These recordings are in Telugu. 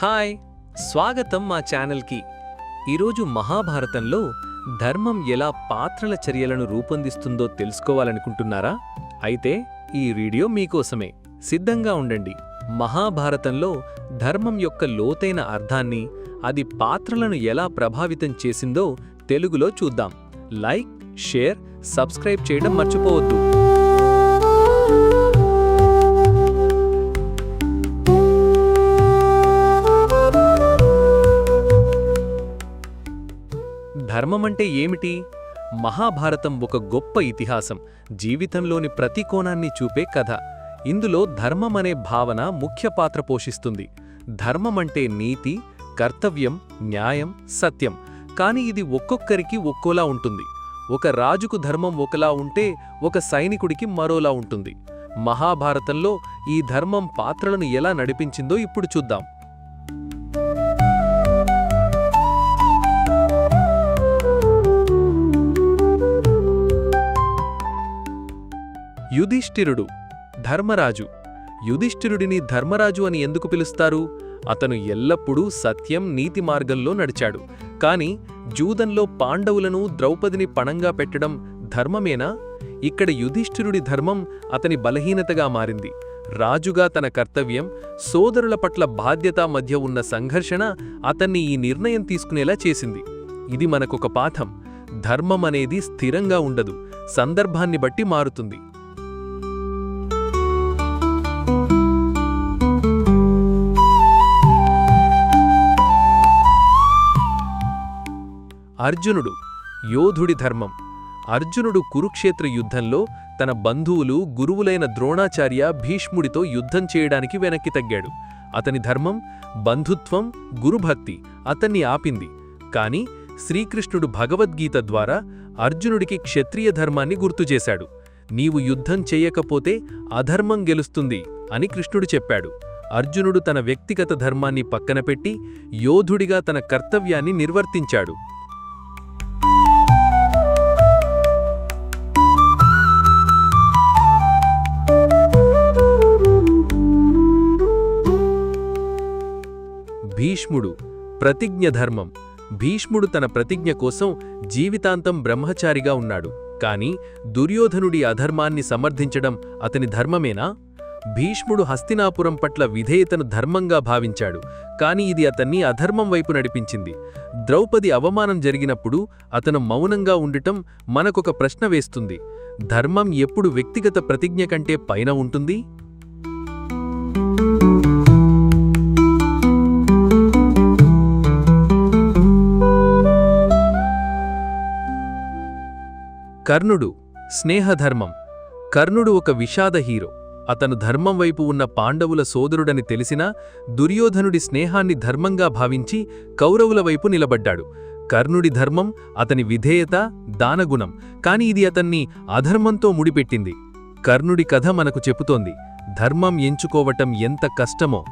హాయ్ స్వాగతం మా ఛానల్కి. ఈరోజు మహాభారతంలో ధర్మం ఎలా పాత్రల చర్యలను రూపొందిస్తుందో తెలుసుకోవాలనుకుంటున్నారా? అయితే ఈ వీడియో మీకోసమే. సిద్ధంగా ఉండండి. మహాభారతంలో ధర్మం యొక్క లోతైన అర్థాన్ని అది పాత్రలను ఎలా ప్రభావితం చేసిందో తెలుగులో చూద్దాం. లైక్ షేర్ సబ్స్క్రైబ్ చేయడం మర్చిపోవద్దు. ధర్మమంటే ఏమిటి? మహాభారతం ఒక గొప్ప ఇతిహాసం. జీవితంలోని ప్రతి కోణాన్ని చూపే కథ. ఇందులో ధర్మం అనే భావన ముఖ్య పాత్ర పోషిస్తుంది. ధర్మమంటే నీతి కర్తవ్యం న్యాయం సత్యం. కాని ఇది ఒక్కొక్కరికి ఒక్కోలా ఉంటుంది. ఒక రాజుకు ధర్మం ఒకలా ఉంటే ఒక సైనికుడికి మరోలా ఉంటుంది. మహాభారతంలో ఈ ధర్మం పాత్రలను ఎలా నడిపించిందో ఇప్పుడు చూద్దాం. యుధిష్ఠిరుడు ధర్మరాజు. యుధిష్ఠిరుడిని ధర్మరాజు అని ఎందుకు పిలుస్తారు? అతను ఎల్లప్పుడూ సత్యం నీతి మార్గంలో నడిచాడు. కాని జూదంలో పాండవులను ద్రౌపదిని పణంగా పెట్టడం ధర్మమేనా? ఇక్కడ యుధిష్ఠిరుడి ధర్మం అతని బలహీనతగా మారింది. రాజుగా తన కర్తవ్యం సోదరుల పట్ల బాధ్యత మధ్య ఉన్న సంఘర్షణ అతన్ని ఈ నిర్ణయం తీసుకునేలా చేసింది. ఇది మనకొక పాఠం. ధర్మం అనేది స్థిరంగా ఉండదు సందర్భాన్ని బట్టి మారుతుంది. అర్జునుడు యోధుడి ధర్మం. అర్జునుడు కురుక్షేత్ర యుద్ధంలో తన బంధువులు గురువులైన ద్రోణాచార్య భీష్ముడితో యుద్ధం చేయడానికి వెనక్కి తగ్గాడు. అతని ధర్మం బంధుత్వం గురుభక్తి అతన్ని ఆపింది. కాని శ్రీకృష్ణుడు భగవద్గీత ద్వారా అర్జునుడికి క్షత్రియ ధర్మాన్ని గుర్తుచేశాడు నీవు యుద్ధం చెయ్యకపోతే అధర్మం గెలుస్తుంది అని కృష్ణుడు చెప్పాడు. అర్జునుడు తన వ్యక్తిగత ధర్మాన్ని పక్కనపెట్టి యోధుడిగా తన కర్తవ్యాన్ని నిర్వర్తించాడు. భీష్ముడు. ప్రతిజ్ఞ ధర్మం. భీష్ముడు తన ప్రతిజ్ఞ కోసం జీవితాంతం బ్రహ్మచారిగా ఉన్నాడు. కాని దుర్యోధనుడి అధర్మాన్ని సమర్థించడం అతని ధర్మమేనా? భీష్ముడు హస్తినాపురం పట్ల విధేయతను ధర్మంగా భావించాడు. కాని ఇది అతన్ని అధర్మం వైపు నడిపించింది. ద్రౌపది అవమానం జరిగినప్పుడు అతను మౌనంగా ఉండటం మనకొక ప్రశ్న వేస్తుంది. ధర్మం ఎప్పుడు వ్యక్తిగత ప్రతిజ్ఞ కంటే పైన ఉంటుంది? కర్ణుడు స్నేహధర్మం. కర్ణుడు ఒక విషాద హీరో. అతను ధర్మం వైపు ఉన్న పాండవుల సోదరుడని తెలిసినా దుర్యోధనుడి స్నేహాన్ని ధర్మంగా భావించి కౌరవుల వైపు నిలబడ్డాడు. కర్ణుడి ధర్మం అతని విధేయత దానగుణం. కాని ఇది అతన్ని అధర్మంతో ముడిపెట్టింది. కర్ణుడి కథ మనకు చెబుతోంది. ధర్మం ఎంచుకోవటం ఎంత కష్టమో.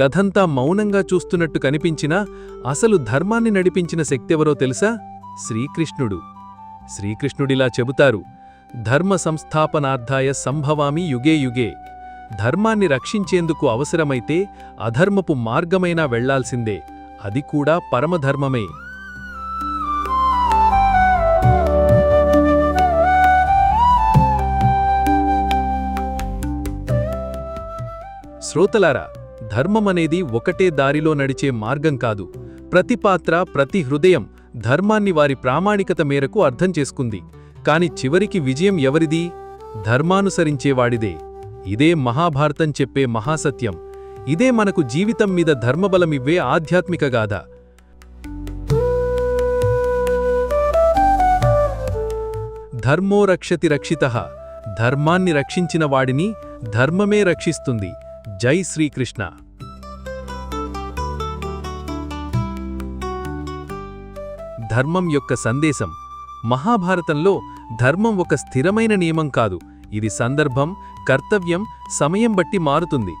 కథంతా మౌనంగా చూస్తున్నట్టు కనిపించినా అసలు ధర్మాన్ని నడిపించిన శక్తెవరో తెలుసా? శ్రీకృష్ణుడు. శ్రీకృష్ణుడిలా చెబుతారు ధర్మ సంస్థాపనార్థాయ సంభవామి యుగే యుగే. ధర్మాన్ని రక్షించేందుకు అవసరమైతే అధర్మపు మార్గమైనా వెళ్ళాల్సిందే. అది కూడా పరమధర్మమే. శ్రోతలారా ధర్మమనేది ఒకటే దారిలో నడిచే మార్గం కాదు. ప్రతి పాత్ర ప్రతి హృదయం ధర్మాన్ని వారి ప్రామాణికత మేరకు అర్థం చేసుకుంది. కాని చివరికి విజయం ఎవరిది? ధర్మానుసరించేవాడిదే. ఇదే మహాభారతం చెప్పే మహాసత్యం. ఇదే మనకు జీవితం మీద ధర్మబలమివ్వే ఆధ్యాత్మిక గాథ. ధర్మో రక్షతి రక్షిత ధర్మాన్ని రక్షించిన వాడిని ధర్మమే రక్షిస్తుంది. జై శ్రీకృష్ణ. ధర్మం యొక్క సందేశం. మహాభారతంలో ధర్మం ఒక స్థిరమైన నియమం కాదు. ఇది సందర్భం కర్తవ్యం సమయం బట్టి మారుతుంది.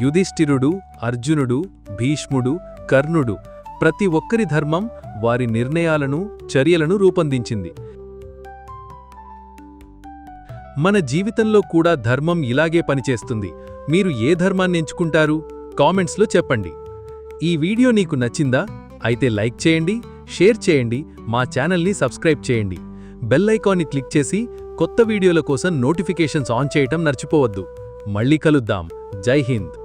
యుధిష్ఠిరుడు అర్జునుడు భీష్ముడు కర్ణుడు ప్రతి ఒక్కరి ధర్మం వారి నిర్ణయాలను చర్యలను రూపొందించింది. మన జీవితంలో కూడా ధర్మం ఇలాగే పనిచేస్తుంది. మీరు ఏ ధర్మాన్ని ఎంచుకుంటారు? కామెంట్స్లో చెప్పండి. ఈ వీడియో నీకు నచ్చిందా? అయితే లైక్ చేయండి షేర్ చేయండి మా ఛానల్ని సబ్స్క్రైబ్ చేయండి. బెల్ ఐకాన్ని క్లిక్ చేసి కొత్త వీడియోల కోసం నోటిఫికేషన్స్ ఆన్ చేయటం మర్చిపోవద్దు. మళ్ళీ కలుద్దాం. జై హింద్.